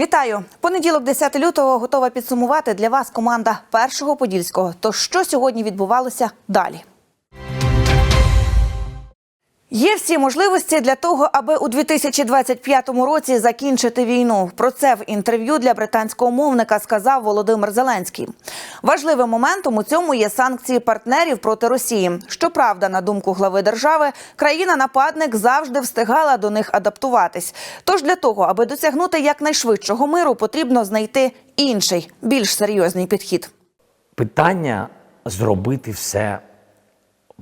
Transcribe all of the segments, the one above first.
Вітаю! Понеділок, 10 лютого, готова підсумувати для вас команда першого подільського. То що сьогодні відбувалося далі? Є всі можливості для того, аби у 2025 році закінчити війну. Про це в інтерв'ю для британського мовника сказав Володимир Зеленський. Важливим моментом у цьому є санкції партнерів проти Росії. Щоправда, на думку глави держави, країна-нападник завжди встигала до них адаптуватись. Тож для того, аби досягнути якнайшвидшого миру, потрібно знайти інший, більш серйозний підхід. питання зробити все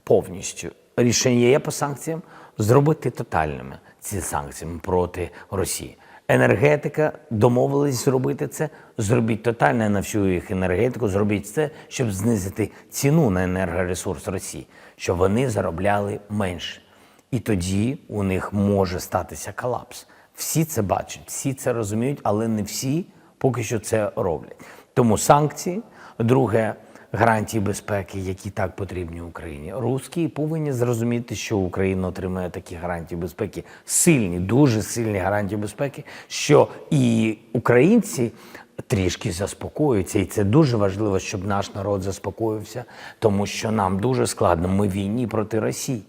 повністю. Рішення є по санкціям зробити тотальними ці санкції проти Росії. Енергетика домовились зробити це. Зробіть тотально на всю їх енергетику. Зробіть це, щоб знизити ціну на енергоресурс Росії, щоб вони заробляли менше. І тоді у них може статися колапс. Всі це бачать, всі це розуміють, але не всі поки що це роблять. Тому санкції, друге гарантії безпеки, які так потрібні Україні. Русські повинні зрозуміти, що Україна отримає такі гарантії безпеки, сильні, дуже сильні гарантії безпеки, що і українці. Трішки заспокоюються, і це дуже важливо, щоб наш народ заспокоївся, тому що нам дуже складно. Ми війні проти Росії.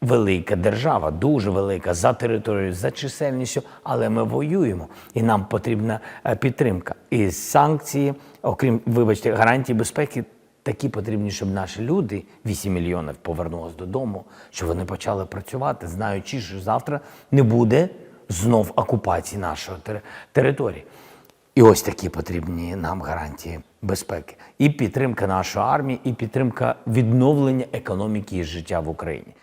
Велика держава, дуже велика за територією, за чисельністю, але ми воюємо, і нам потрібна е, підтримка. І санкції, окрім вибачте, гарантії безпеки, такі потрібні, щоб наші люди, 8 мільйонів, повернулись додому, щоб вони почали працювати, знаючи, що завтра не буде знов окупації нашої тери- території. І ось такі потрібні нам гарантії безпеки. І підтримка нашої армії, і підтримка відновлення економіки і життя в Україні.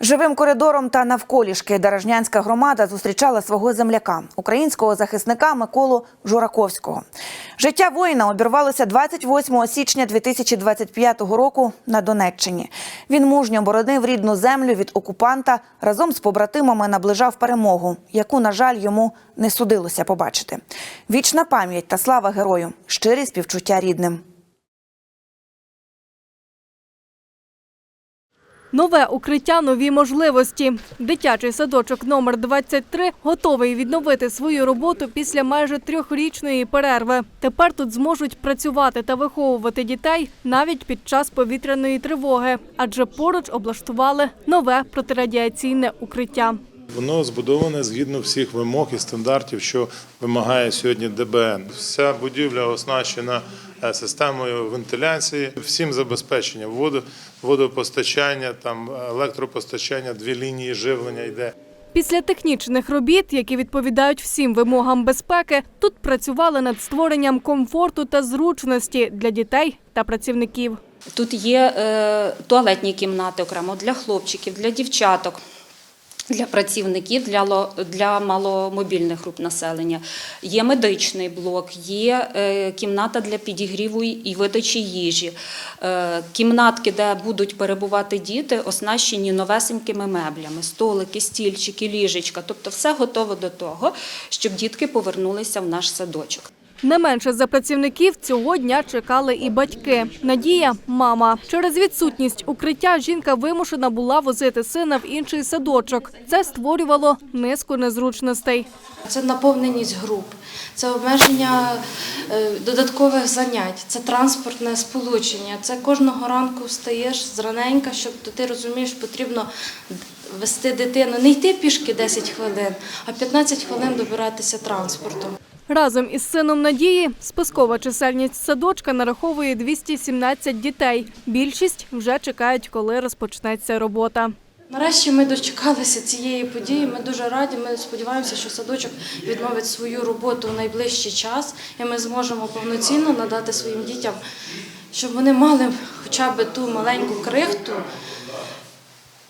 Живим коридором та навколішки Дорожнянська громада зустрічала свого земляка, українського захисника Миколу Жураковського. Життя воїна обірвалося 28 січня 2025 року на Донеччині. Він мужньо боронив рідну землю від окупанта, разом з побратимами наближав перемогу, яку, на жаль, йому не судилося побачити. Вічна пам'ять та слава герою, щирі співчуття рідним. Нове укриття, нові можливості. Дитячий садочок номер 23 готовий відновити свою роботу після майже трьохрічної перерви. Тепер тут зможуть працювати та виховувати дітей навіть під час повітряної тривоги, адже поруч облаштували нове протирадіаційне укриття. Воно збудоване згідно всіх вимог і стандартів, що вимагає сьогодні ДБН. Вся будівля оснащена системою вентиляції, всім забезпечення воду, водопостачання, там електропостачання, дві лінії живлення йде. Після технічних робіт, які відповідають всім вимогам безпеки, тут працювали над створенням комфорту та зручності для дітей та працівників. Тут є е, туалетні кімнати окремо для хлопчиків, для дівчаток. Для працівників, для, для маломобільних груп населення є медичний блок, є е, кімната для підігріву і видачі їжі, е, кімнатки, де будуть перебувати діти, оснащені новесенькими меблями, столики, стільчики, ліжечка. Тобто все готово до того, щоб дітки повернулися в наш садочок. Не менше за працівників цього дня чекали і батьки. Надія мама. Через відсутність укриття жінка вимушена була возити сина в інший садочок. Це створювало низку незручностей. Це наповненість груп, це обмеження е, додаткових занять, це транспортне сполучення. Це кожного ранку встаєш зраненька, щоб ти розумієш, потрібно вести дитину, не йти пішки 10 хвилин, а 15 хвилин добиратися транспортом. Разом із сином Надії спискова чисельність садочка нараховує 217 дітей. Більшість вже чекають, коли розпочнеться робота. Нарешті ми дочекалися цієї події. Ми дуже раді. Ми сподіваємося, що садочок відновить свою роботу в найближчий час, і ми зможемо повноцінно надати своїм дітям, щоб вони мали хоча б ту маленьку крихту,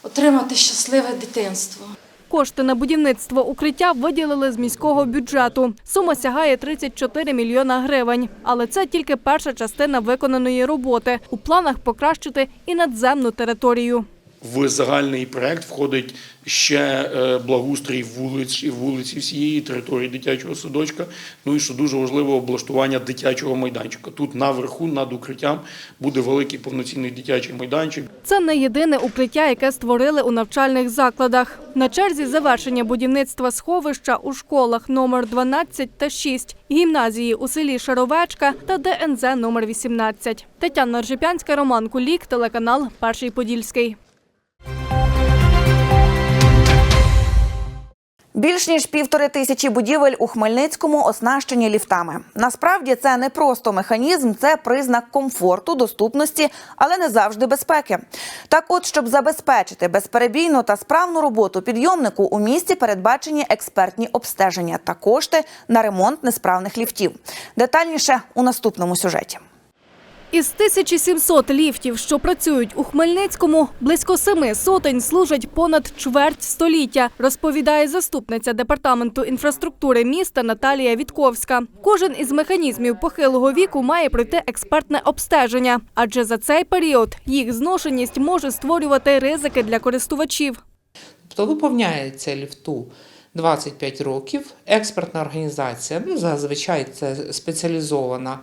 отримати щасливе дитинство. Кошти на будівництво укриття виділили з міського бюджету. Сума сягає 34 мільйона гривень. Але це тільки перша частина виконаної роботи. У планах покращити і надземну територію. В загальний проект входить ще е, благоустрій вулиць, вулиці всієї території дитячого садочка. Ну і що дуже важливо, облаштування дитячого майданчика. Тут наверху, над укриттям, буде великий повноцінний дитячий майданчик. Це не єдине укриття, яке створили у навчальних закладах. На черзі завершення будівництва сховища у школах номер 12 та 6, гімназії у селі Шаровечка та ДНЗ номер 18. Тетяна Ржепянська, Роман Кулік, телеканал Перший Подільський. Більш ніж півтори тисячі будівель у Хмельницькому оснащені ліфтами. Насправді це не просто механізм, це признак комфорту, доступності, але не завжди безпеки. Так, от, щоб забезпечити безперебійну та справну роботу підйомнику, у місті передбачені експертні обстеження та кошти на ремонт несправних ліфтів. Детальніше у наступному сюжеті. Із 1700 ліфтів, що працюють у Хмельницькому, близько семи сотень служать понад чверть століття, розповідає заступниця департаменту інфраструктури міста Наталія Вітковська. Кожен із механізмів похилого віку має пройти експертне обстеження, адже за цей період їх зношеність може створювати ризики для користувачів. Тобто виповняється ліфту 25 років. Експертна організація, ну зазвичай це спеціалізована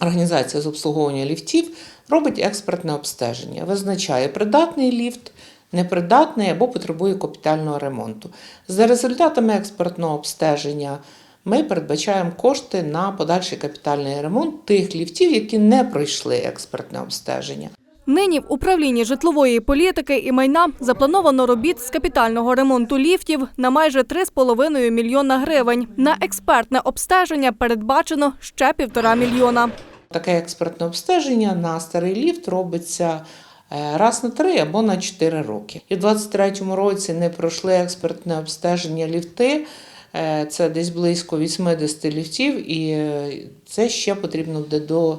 організація з обслуговування ліфтів, робить експертне обстеження, визначає придатний ліфт. Непридатний або потребує капітального ремонту. За результатами експертного обстеження ми передбачаємо кошти на подальший капітальний ремонт тих ліфтів, які не пройшли експертне обстеження. Нині в управлінні житлової політики і майна заплановано робіт з капітального ремонту ліфтів на майже 3,5 мільйона гривень. На експертне обстеження передбачено ще півтора мільйона. Таке експертне обстеження на старий ліфт робиться е, раз на три або на чотири роки. І в 23-му році не пройшли експертне обстеження ліфти. е, Це десь близько 80 ліфтів, і е, це ще потрібно буде до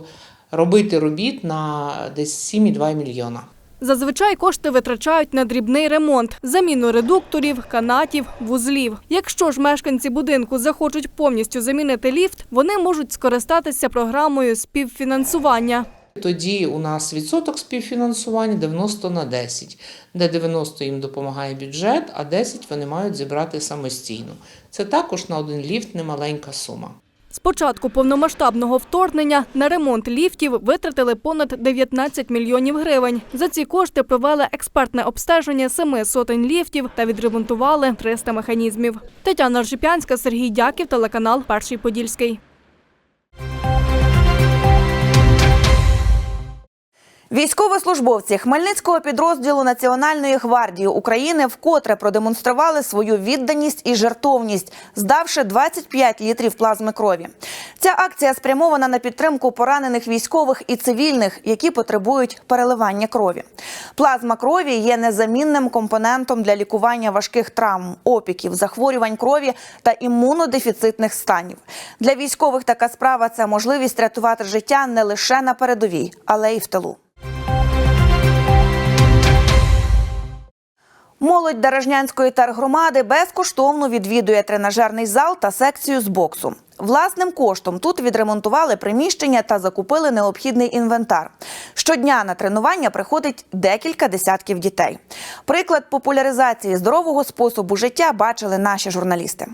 робити робіт на десь 7,2 мільйона. Зазвичай кошти витрачають на дрібний ремонт, заміну редукторів, канатів, вузлів. Якщо ж мешканці будинку захочуть повністю замінити ліфт, вони можуть скористатися програмою співфінансування. Тоді у нас відсоток співфінансування 90 на 10, де 90 їм допомагає бюджет, а 10 вони мають зібрати самостійно. Це також на один ліфт немаленька сума. З початку повномасштабного вторгнення на ремонт ліфтів витратили понад 19 мільйонів гривень. За ці кошти провели експертне обстеження семи сотень ліфтів та відремонтували 300 механізмів. Тетяна Ржипянська, Сергій Дяків, телеканал Перший Подільський. Військовослужбовці Хмельницького підрозділу Національної гвардії України вкотре продемонстрували свою відданість і жертовність, здавши 25 літрів плазми крові. Ця акція спрямована на підтримку поранених військових і цивільних, які потребують переливання крові. Плазма крові є незамінним компонентом для лікування важких травм, опіків, захворювань крові та імунодефіцитних станів. Для військових така справа це можливість рятувати життя не лише на передовій, але й в тилу. Молодь Дорожнянської тергромади безкоштовно відвідує тренажерний зал та секцію з боксу. Власним коштом тут відремонтували приміщення та закупили необхідний інвентар. Щодня на тренування приходить декілька десятків дітей. Приклад популяризації здорового способу життя бачили наші журналісти.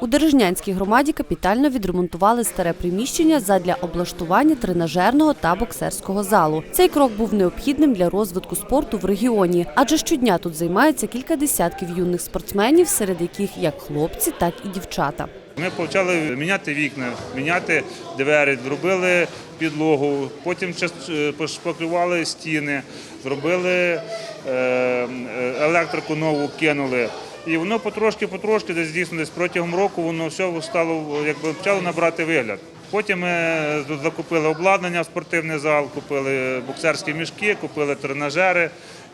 У Дережнянській громаді капітально відремонтували старе приміщення задля облаштування тренажерного та боксерського залу. Цей крок був необхідним для розвитку спорту в регіоні, адже щодня тут займається кілька десятків юних спортсменів, серед яких як хлопці, так і дівчата. Ми почали міняти вікна, міняти двері, зробили підлогу, потім е, пошпаклювали стіни, зробили е, е, електрику нову, кинули. І воно потрошки-потрошки, десь дійсно протягом року воно все стало, якби почало набрати вигляд. Потім ми закупили обладнання в спортивний зал, купили боксерські мішки, купили тренажери.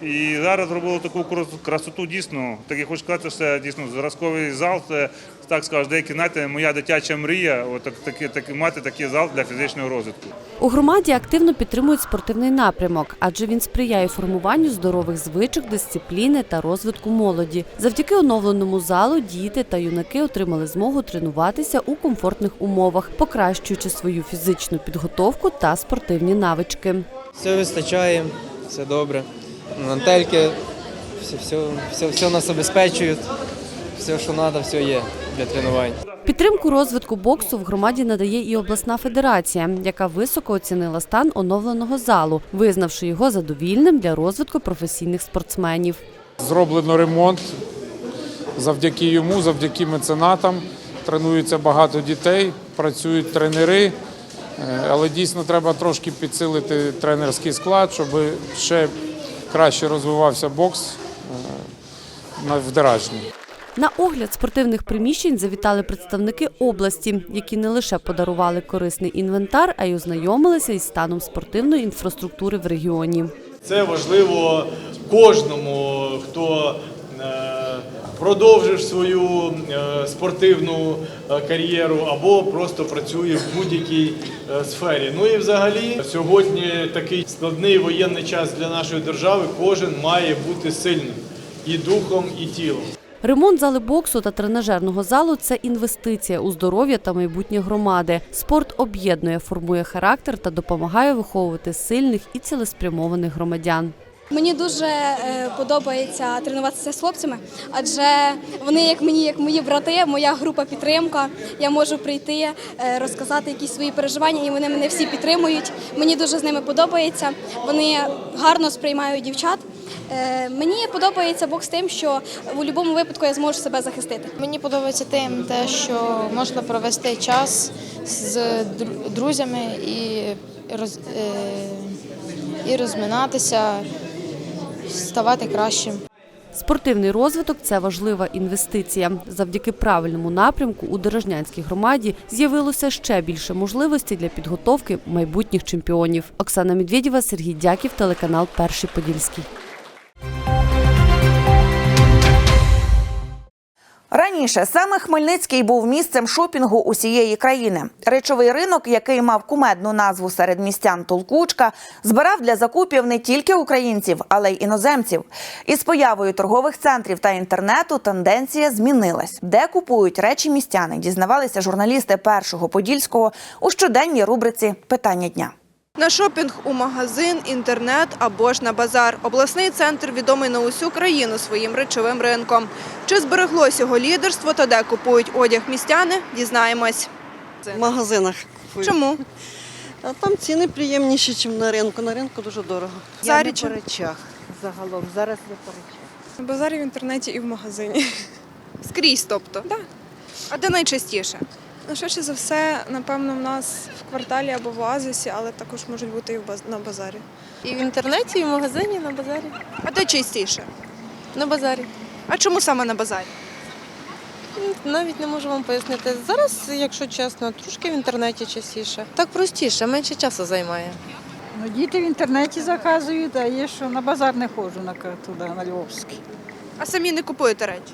І зараз зробили таку крас- красоту дійсно. Так я хочу сказати, що це дійсно зразковий зал. Це так скажу, деякі знаєте, моя дитяча мрія. От так, таки, таки мати такий зал для фізичного розвитку. У громаді активно підтримують спортивний напрямок, адже він сприяє формуванню здорових звичок, дисципліни та розвитку молоді. Завдяки оновленому залу діти та юнаки отримали змогу тренуватися у комфортних умовах, покращуючи свою фізичну підготовку та спортивні навички. Все вистачає, все добре. Гантельки, все, все, все, все нас забезпечують, все, що треба, все є для тренувань. Підтримку розвитку боксу в громаді надає і обласна федерація, яка високо оцінила стан оновленого залу, визнавши його задовільним для розвитку професійних спортсменів. Зроблено ремонт завдяки йому, завдяки меценатам. Тренується багато дітей, працюють тренери, Е, але дійсно треба трошки підсилити тренерський склад, щоб ще краще розвивався бокс е, на- в Деражні. На огляд спортивних приміщень завітали представники області, які не лише подарували корисний інвентар, а й ознайомилися із станом спортивної інфраструктури в регіоні. Це важливо кожному, хто е, продовжив свою е, спортивну кар'єру або просто працює в будь-якій е, сфері. Ну і взагалі сьогодні такий складний воєнний час для нашої держави. Кожен має бути сильним і духом, і тілом. Ремонт зали боксу та тренажерного залу це інвестиція у здоров'я та майбутнє громади. Спорт об'єднує, формує характер та допомагає виховувати сильних і цілеспрямованих громадян. Мені дуже е, подобається тренуватися з хлопцями, адже вони, як мені, як мої брати, моя група підтримка. Я можу прийти, е, розказати якісь свої переживання, і вони мене всі підтримують. Мені дуже з ними подобається. Вони гарно сприймають дівчат. Е, Мені подобається бокс тим, що в будь-якому випадку я зможу себе захистити. Мені подобається тим, те, що можна провести час з друзями і, роз, і розминатися, ставати кращим. Спортивний розвиток це важлива інвестиція. Завдяки правильному напрямку у Дорожнянській громаді з'явилося ще більше можливостей для підготовки майбутніх чемпіонів. Оксана Медведєва, Сергій Дяків, телеканал Перший Подільський. Раніше саме Хмельницький був місцем шопінгу усієї країни. Речовий ринок, який мав кумедну назву серед містян Толкучка, збирав для закупів не тільки українців, але й іноземців. Із появою торгових центрів та інтернету тенденція змінилась. Де купують речі містяни, дізнавалися журналісти першого подільського у щоденній рубриці Питання дня. На шопінг у магазин, інтернет або ж на базар. Обласний центр відомий на усю країну своїм речовим ринком. Чи збереглось його лідерство та де купують одяг містяни, дізнаємось. В магазинах купую. Чому? А там ціни приємніші, ніж на ринку. На ринку дуже дорого. Я не по речах загалом. Зараз не по речах. На базарі в інтернеті і в магазині. Скрізь, тобто? Так. А де найчастіше? Ну, швидше за все, напевно, в нас в кварталі або в оазисі, але також можуть бути і в баз- на базарі. І в інтернеті, і в магазині, і на базарі. А де частіше? На базарі. А чому саме на базарі? Навіть не можу вам пояснити. Зараз, якщо чесно, трошки в інтернеті частіше. Так простіше, менше часу займає. Ну, діти в інтернеті заказують, а є, що на базар не ходжу на, туди, на Львовський. А самі не купуєте речі?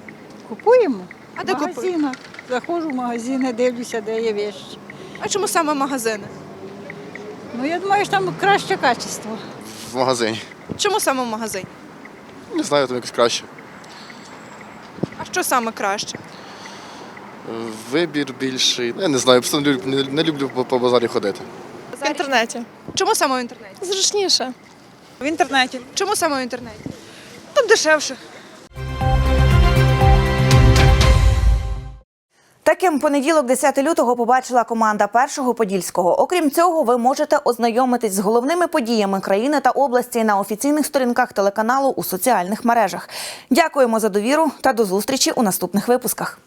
Купуємо А де магазинах. Заходжу в магазини, дивлюся, де є вещі. А чому саме магазини? Ну, я думаю, що там краще качество. В магазині. Чому саме в магазині? Не знаю, там якось краще. А що саме краще? Вибір більший. Я не знаю, просто не люблю, не- не люблю по, по базарі ходити. В інтернеті. Чому саме в інтернеті? Зручніше. В інтернеті. Чому саме в інтернеті? Там дешевше. Таким понеділок, 10 лютого, побачила команда першого подільського. Окрім цього, ви можете ознайомитись з головними подіями країни та області на офіційних сторінках телеканалу у соціальних мережах. Дякуємо за довіру та до зустрічі у наступних випусках.